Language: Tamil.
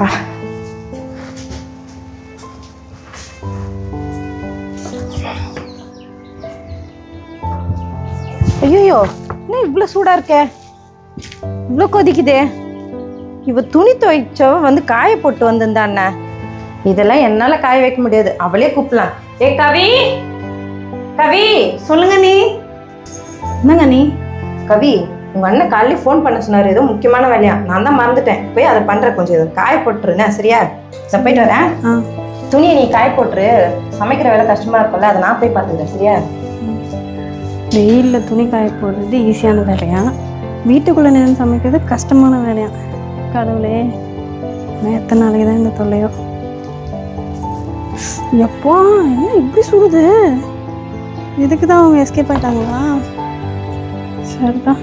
ஆ. ஐயோ என்ன இவ்வளோ சூடாக இருக்கே? இவ்வளோ கொதிக்குதே. இவ துணி துவைச்சவ வந்து காய போட்டு வந்திருந்தா அண்ணன் இதெல்லாம் என்னால் காய வைக்க முடியாது. அவளே கூப்பிடலாம். ஏ கவி! கவி சொல்லுங்க நீ. என்னங்க நீ? கவி உங்க அண்ணன் காலையில ஃபோன் பண்ண சொன்னாரு ஏதோ முக்கியமான வேலையா? நான் தான் மறந்துட்டேன். போய் அதை பண்றேன் கொஞ்சம் இதை காய போட்டுருண்ணே சரியா? நான் போயிட்டு வரேன். ஆ. துணியை நீ காய போட்டுரு. சமைக்கிற வேலை கஷ்டமா இருக்கும்ல அதை நான் போய் பார்த்துக்கிறேன் சரியா? வெயிலில் துணி காய போடுறது ஈஸியான வேலையா? வீட்டுக்குள்ளே நின்று சமைக்கிறது கஷ்டமான வேலையா? கடவுளே எத்தனை நாளைக்கு தான் இந்த தொல்லையோ? எப்பா என்ன இப்படி சுடுது இதுக்கு தான் அவங்க எஸ்கேப் ஆயிட்டாங்களா? சரிதான்.